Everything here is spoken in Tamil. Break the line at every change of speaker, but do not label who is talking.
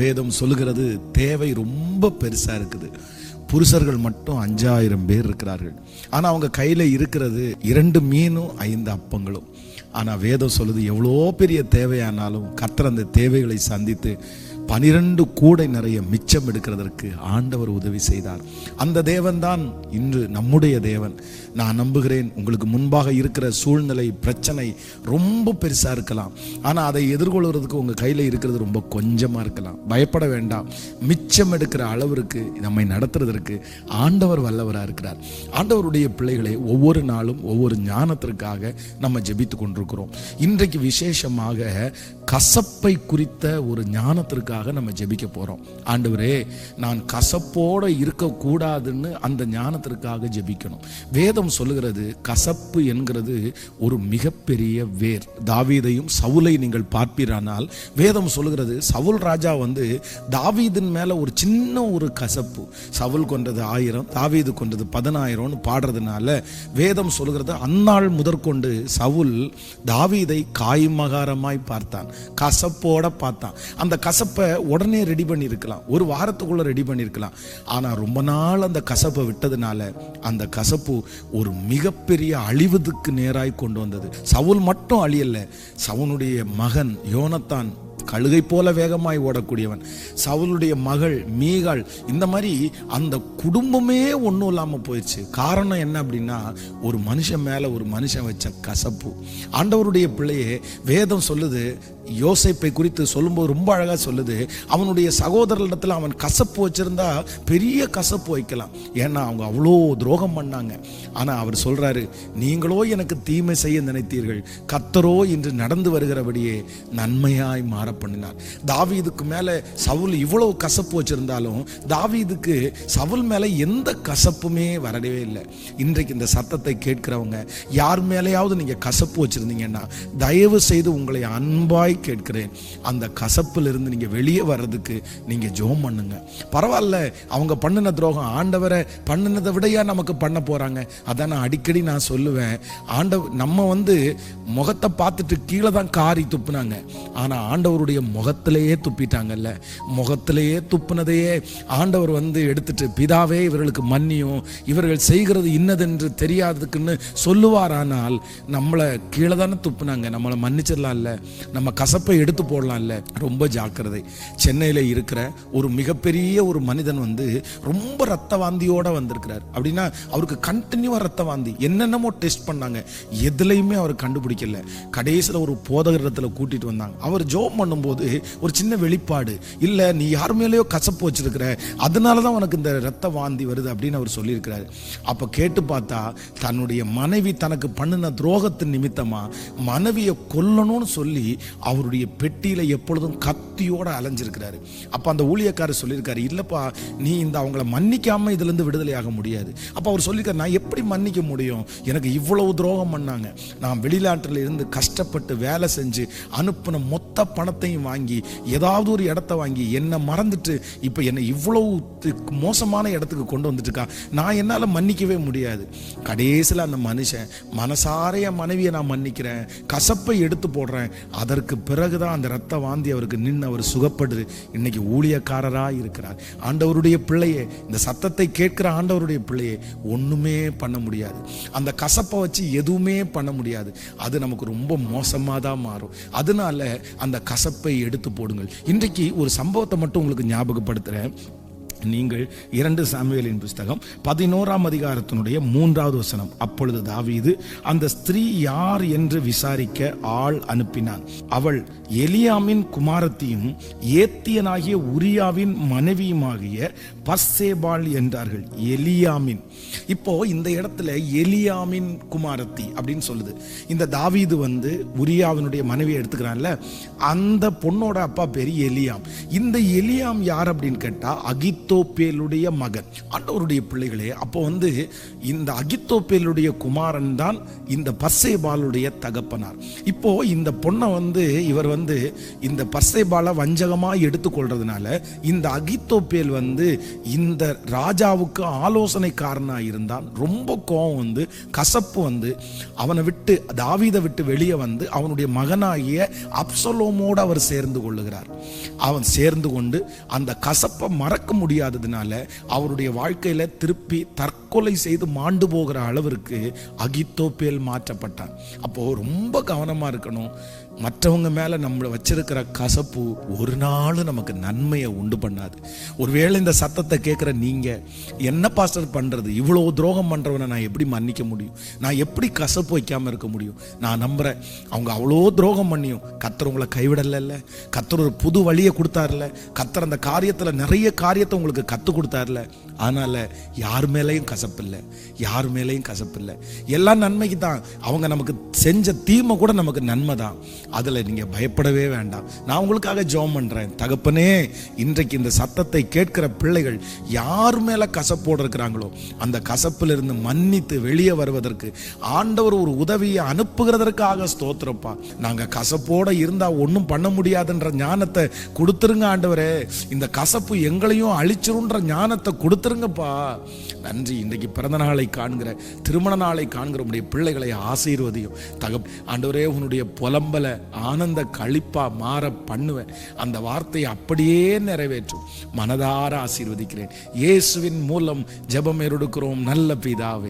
வேதம் சொல்லுகிறது தேவை ரொம்ப பெருசாக இருக்குது. புருஷர்கள் மட்டும் அஞ்சாயிரம் பேர் இருக்கிறார்கள். ஆனால் அவங்க கையில் இருக்கிறது இரண்டு மீனும் ஐந்து அப்பங்களும். ஆனால் வேதம் சொல்லுது எவ்வளோ பெரிய தேவையானாலும் கர்த்தர் அந்த தேவைகளை சந்தித்து பனிரெண்டு கூடை நிறைய மிச்சம் எடுக்கிறதற்கு ஆண்டவர் உதவி செய்தார். அந்த தேவன்தான் இன்று நம்முடைய தேவன். நான் நம்புகிறேன் உங்களுக்கு முன்பாக இருக்கிற சூழ்நிலை பிரச்சனை ரொம்ப பெருசாக இருக்கலாம். ஆனால் அதை எதிர்கொள்கிறதுக்கு உங்கள் கையில் இருக்கிறது ரொம்ப கொஞ்சமாக இருக்கலாம். பயப்பட வேண்டாம். மிச்சம் எடுக்கிற அளவிற்கு நம்மை நடத்துறதற்கு ஆண்டவர் வல்லவராக இருக்கிறார். ஆண்டவருடைய பிள்ளைகளை ஒவ்வொரு நாளும் ஒவ்வொரு ஞானத்திற்காக நம்ம ஜெபித்து கொண்டிருக்கிறோம். இன்றைக்கு விசேஷமாக கசப்பை குறித்த ஒரு ஞானத்திற்காக நம்ம ஜெபிக்க போறோம். ஆண்டவரே நான் கசப்போடு இருக்கக்கூடாதுன்னு அந்த ஞானத்திற்காக ஜெபிக்கணும். வேதம் சொல்லுகிறது கசப்பு என்கிறது ஒரு மிகப்பெரிய வேர். தாவீதையும் சவுலை நீங்கள் பார்ப்பீரானால் வேதம் சொல்லுகிறது சவுல் ராஜா வந்து தாவீதின் மேல ஒரு சின்ன ஒரு கசப்பு. சவுல் கொண்டது ஆயிரம் தாவீது கொண்டது பதினாயிரம்னு பாடுறதுனால வேதம் சொல்லுகிறது அந்நாள் முதற்கொண்டு சவுல் தாவீதை காய்மகாரமாய் பார்த்தான். கசப்போட பார்த்தான். அந்த கசப்பை உடனே ரெடி பண்ணியிருக்கலாம். ஒரு வாரத்துக்குள்ளே ரெடி பண்ணியிருக்கலாம். ஆனால் ரொம்ப நாள் அந்த கசப்பை விட்டதுனால அந்த கசப்பு ஒரு மிகப்பெரிய அழிவதுக்கு நேராய் கொண்டு வந்தது. சவுல் மட்டும் அழியலை. சவுனுடைய மகன் யோனத்தான் கழுகை போல வேகமாய் ஓடக்கூடியவன். சவுளுடைய மகள் மீகாள் இந்த மாதிரி அந்த குடும்பமே ஒன்றும் இல்லாமல் போயிடுச்சு. காரணம் என்ன அப்படின்னா ஒரு மனுஷன் மேலே ஒரு மனுஷன் வச்ச கசப்பு. ஆண்டவருடைய பிள்ளையே வேதம் சொல்லுது யோசைப்பை குறித்து சொல்லும்போது ரொம்ப அழகாக சொல்லுது. அவனுடைய சகோதரர்களிடத்தில் அவன் கசப்பு வச்சிருந்தா பெரிய கசப்பு வைக்கலாம். ஏன்னா அவங்க அவ்வளோ துரோகம் பண்ணாங்க. ஆனால் அவர் சொல்கிறாரு நீங்களோ எனக்கு தீமை செய்ய நினைத்தீர்கள். கத்தரோ இன்று நடந்து வருகிறபடியே நன்மையாய் மாற பண்ணினார். தாவீதுக்கு மேலே சவுல் இவ்வளோ கசப்பு வச்சிருந்தாலும் தாவீதுக்கு சவுல் மேலே எந்த கசப்புமே வரவே இல்லை. இன்றைக்கு இந்த சத்தத்தை கேட்கிறவங்க யார் மேலேயாவது நீங்கள் கசப்பு வச்சுருந்தீங்கன்னா தயவு செய்து உங்களை அன்பாய் கேட்கிறேன். அந்த கசப்புல இருந்து நீங்க வெளியே வர்றதுக்கு நீங்க ஜோம் பண்ணுங்க. பரவாயில்ல அவங்க பண்ணின துரோகம் ஆண்டவரை பண்ணினதை விடையா நமக்கு பண்ண போறாங்க. அதான் நான் அடிக்கடி நான் சொல்லுவேன். ஆண்டவர் நம்ம வந்து முகத்தை பார்த்துட்டு கீழே தான் காரி துப்புனாங்க. ஆனா ஆண்டவருடைய முகத்திலேயே துப்பிட்டாங்கல்ல. முகத்திலேயே துப்புனதையே ஆண்டவர் வந்து எடுத்துட்டு பிதாவே இவர்களுக்கு மன்னியும். இவர்கள் செய்கிறது இன்னதென்று தெரியாததுக்குன்னு சொல்லுவாரானால் நம்மளை கீழே தானே துப்புனாங்க. நம்மளை மன்னிச்சிடலாம்ல. நம்ம கசப்பை எடுத்து போடலாம்ல. ரொம்ப ஜாக்கிரதை. சென்னையில் இருக்கிற ஒரு மிகப்பெரிய ஒரு மனிதன் வந்து ரொம்ப ரத்த வாந்தியோடு வந்திருக்கிறார். அப்படின்னா அவருக்கு கண்டினியூவாக ரத்த வாந்தி என்னென்னமோ டெஸ்ட் பண்ணாங்க. எதுலையுமே அவர் கண்டுபிடிக்கல. கடைசியில் ஒரு போதகரிடத்துல கூட்டிகிட்டு வந்தாங்க. அவர் ஜோம் பண்ணும்போது ஒரு சின்ன வெளிப்பாடு. இல்லை நீ யார் மேலேயோ கசப்பு வச்சிருக்கிற. அதனால தான் உனக்கு இந்த ரத்த வாந்தி வருது அப்படின்னு அவர் சொல்லியிருக்கிறாரு. அப்போ கேட்டு பார்த்தா தன்னுடைய மனைவி தனக்கு பண்ணின துரோகத்தின் நிமித்தமாக மனைவியை கொல்லணும்னு சொல்லி அவருடைய பெட்டியில் எப்பொழுதும் கத்தியோட அலைஞ்சிருக்கிறாரு. அப்போ அந்த ஊழியக்காரர் சொல்லியிருக்காரு இல்லைப்பா நீ இந்த அவங்கள மன்னிக்காமல் இதுலேருந்து விடுதலையாக முடியாது. அப்போ அவர் சொல்லியிருக்காரு நான் எப்படி மன்னிக்க முடியும்? எனக்கு இவ்வளவு துரோகம் பண்ணாங்க. நான் வெளிநாட்டில் இருந்து கஷ்டப்பட்டு வேலை செஞ்சு அனுப்பின மொத்த பணத்தையும் வாங்கி ஏதாவது ஒரு இடத்த வாங்கி என்னை மறந்துட்டு இப்போ என்னை இவ்வளவு மோசமான இடத்துக்கு கொண்டு வந்துட்டு இருக்கா நான் என்னால் மன்னிக்கவே முடியாது. கடைசியில் அந்த மனுஷன் மனசாரைய மனைவியை நான் மன்னிக்கிறேன். கசப்பை எடுத்து போடுறேன். அதற்கு பிறகுதான் அந்த ரத்த வாந்தி அவருக்கு நின்று அவர் சுகப்படுது. இன்னைக்கு ஊழியக்காரராக இருக்கிறார். ஆண்டவருடைய பிள்ளையே இந்த சத்தத்தை கேட்கிற ஆண்டவருடைய பிள்ளையே ஒன்றுமே பண்ண முடியாது. அந்த கசப்பை வச்சு எதுவுமே பண்ண முடியாது. அது நமக்கு ரொம்ப மோசமாக தான் மாறும். அதனால அந்த கசப்பை எடுத்து போடுங்கள். இன்றைக்கு ஒரு சம்பவத்தை மட்டும் உங்களுக்கு ஞாபகப்படுத்துகிறேன் நீங்கள் இரண்டு சாமுவேலின் புஸ்தகம் பதினோராம் அதிகாரத்தினுடைய மூன்றாவது வசனம். அப்பொழுது தாவீது அந்த ஸ்திரீ யார் என்று விசாரிக்க ஆள் அனுப்பினான். அவள் எலியாமின் குமாரத்தியும் ஏத்தியனாகிய உரியாவின் மனைவியுமாகிய பஸ்ஸேபாள் என்றார்கள். எலியாமின். இப்போ இந்த இடத்துல எலியாமின் குமாரத்தி அப்படின்னு சொல்லுது. இந்த தாவீது வந்து உரியாவினுடைய மனைவியை எடுத்துக்கிறான்ல. அந்த பொண்ணோட அப்பா பேர் எலியாம். இந்த எலியாம் யார் அப்படின்னு கேட்டால் அகித் அகித்தோப்பேலுடைய மகன். ஆண்டவருடைய பிள்ளைகளே அப்போ வந்து இந்த அகித்தோப்பேலுடைய குமாரன் தான் இந்த பர்சேபாலுடைய தகப்பனார். இப்போ இந்த பொண்ணை வந்து இவர் வந்து இந்த பர்சேபாலை வஞ்சகமாக எடுத்துக்கொள்றதுனால இந்த அகித்தோப்பேல் வந்து இந்த ராஜாவுக்கு ஆலோசனைக்காரனாக இருந்தான். ரொம்ப கோபம் வந்து கசப்பு வந்து அவனை விட்டு தாவீதை விட்டு வெளியே வந்து அவனுடைய மகனாகிய அப்சலோமோடு அவர் சேர்ந்து கொள்ளுகிறார். அவன் சேர்ந்து கொண்டு அந்த கசப்பை மறக்க முடியாததுனால அவருடைய வாழ்க்கையில திருப்பி தற்கொலை செய்து மாண்டு போகிற அளவிற்கு அகித்தோப்பேல் மாற்றப்பட்டார். அப்போ ரொம்ப கவனமா இருக்கணும். மற்றவங்க மேல நம்மளை வச்சிருக்கிற கசப்பு ஒரு நாள் நமக்கு நன்மையை உண்டு பண்ணாது. ஒருவேளை இந்த சத்தத்தை கேட்குற நீங்க என்ன பாஸ்டர் பண்றது? இவ்வளவு துரோகம் பண்ணுறவனை நான் எப்படி மன்னிக்க முடியும்? நான் எப்படி கசப்பு வைக்காம இருக்க முடியும்? நான் நம்புறேன். அவங்க அவ்வளோ துரோகம் பண்ணியும் கத்தர் உங்களை கைவிடல கத்தர் ஒரு புது வழியை கொடுத்தாருல கத்தர் அந்த காரியத்தில் நிறைய காரியத்தை உங்களுக்கு கத்து கொடுத்தார்ல. அதனால் யார் மேலேயும் கசப்பில்லை. யார் மேலேயும் கசப்பில்லை. எல்லாம் நன்மைக்கு தான் அவங்க நமக்கு செஞ்ச தீமை கூட நமக்கு நன்மை தான். அதில் நீங்கள் பயப்படவே வேண்டாம். நான் உங்களுக்காக ஜோம் பண்ணுறேன் தகப்பனே இன்றைக்கு இந்த சத்தத்தை கேட்கிற பிள்ளைகள் யார் மேலே கசப்போடு இருக்கிறாங்களோ அந்த கசப்பிலிருந்து மன்னித்து வெளியே வருவதற்கு ஆண்டவர் ஒரு உதவியை அனுப்புகிறதற்காக ஸ்தோத்திரப்பா. நாங்கள் கசப்போட இருந்தால் ஒன்றும் பண்ண முடியாதுன்ற ஞானத்தை கொடுத்துருங்க ஆண்டவரே. இந்த கசப்பு எங்களையும் அழிச்சிருன்ற ஞானத்தை கொடுத்துருங்கப்பா. நன்றி. இன்றைக்கு பிறந்த நாளை காண்கிற திருமண நாளை காண்கிற உடைய பிள்ளைகளை ஆசீர்வதியும். தகப் ஆண்டவரே உன்னுடைய புலம்பலை ஆனந்த கழிப்பா மாற பண்ணுவேன். அந்த வார்த்தையை அப்படியே நிறைவேற்றும். மனதார ஆசீர்வதிக்கிறேன். இயேசுவின் மூலம் ஜெபம் எடுக்கிறோம் நல்ல பிதாவே.